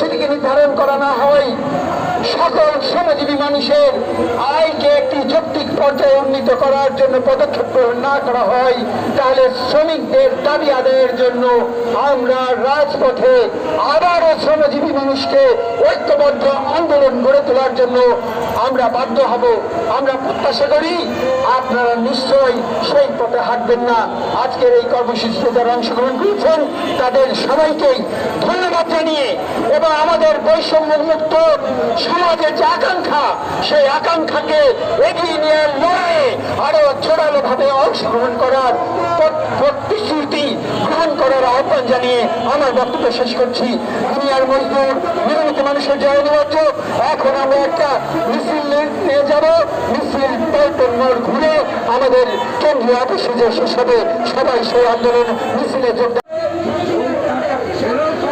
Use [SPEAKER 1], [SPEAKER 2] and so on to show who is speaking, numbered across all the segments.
[SPEAKER 1] সেটিকে নির্ধারণ করা না হয়। সকল শ্রমজীবী মানুষের আয়কে একটি যৌক্তিক পর্যায়ে উন্নীত করার জন্য পদক্ষেপ গ্রহণ না করা হয়, তাহলে শ্রমিকদের দাবি আদায়ের জন্য আমরা রাজপথে আবারও শ্রমজীবী মানুষকে ঐক্যবদ্ধ আন্দোলন গড়ে তোলার জন্য আমরা বাধ্য হব, আমরা প্রত্যাশা করি, আপনারা নিশ্চয়ই সেই পথে হাঁটবেন না। আজকের এই কর্মসূচিতে যারা অংশগ্রহণ করেছেন, তাদের সবাইকেই ধন্যবাদ জানিয়ে এবং আমাদের বৈষম্য মুক্ত সমাজের যে আকাঙ্ক্ষা, সেই আকাঙ্ক্ষাকে এগিয়ে নিয়ে লড়াইয়ে আরও জোরালো ভাবে অংশগ্রহণ করার প্রতিশ্রুতি জানিয়ে আমার বক্তব্য শেষ করছি। দুনিয়ার মজদুর নিয়মিত মানুষের যে অনিবার্য এখন আমরা একটা মিছিল নিয়ে- যাব। মিছিল পল্টন মোড় ঘুরে আমাদের কেন্দ্রীয় অফিসে যে শেষ সবাই সেই আন্দোলন মিছিলে যোগদান
[SPEAKER 2] ফেরত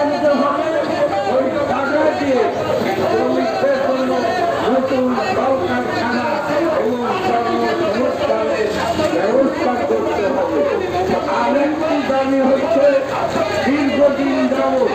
[SPEAKER 2] আনতে দাবি হচ্ছে দীর্ঘদিন যাবৎ।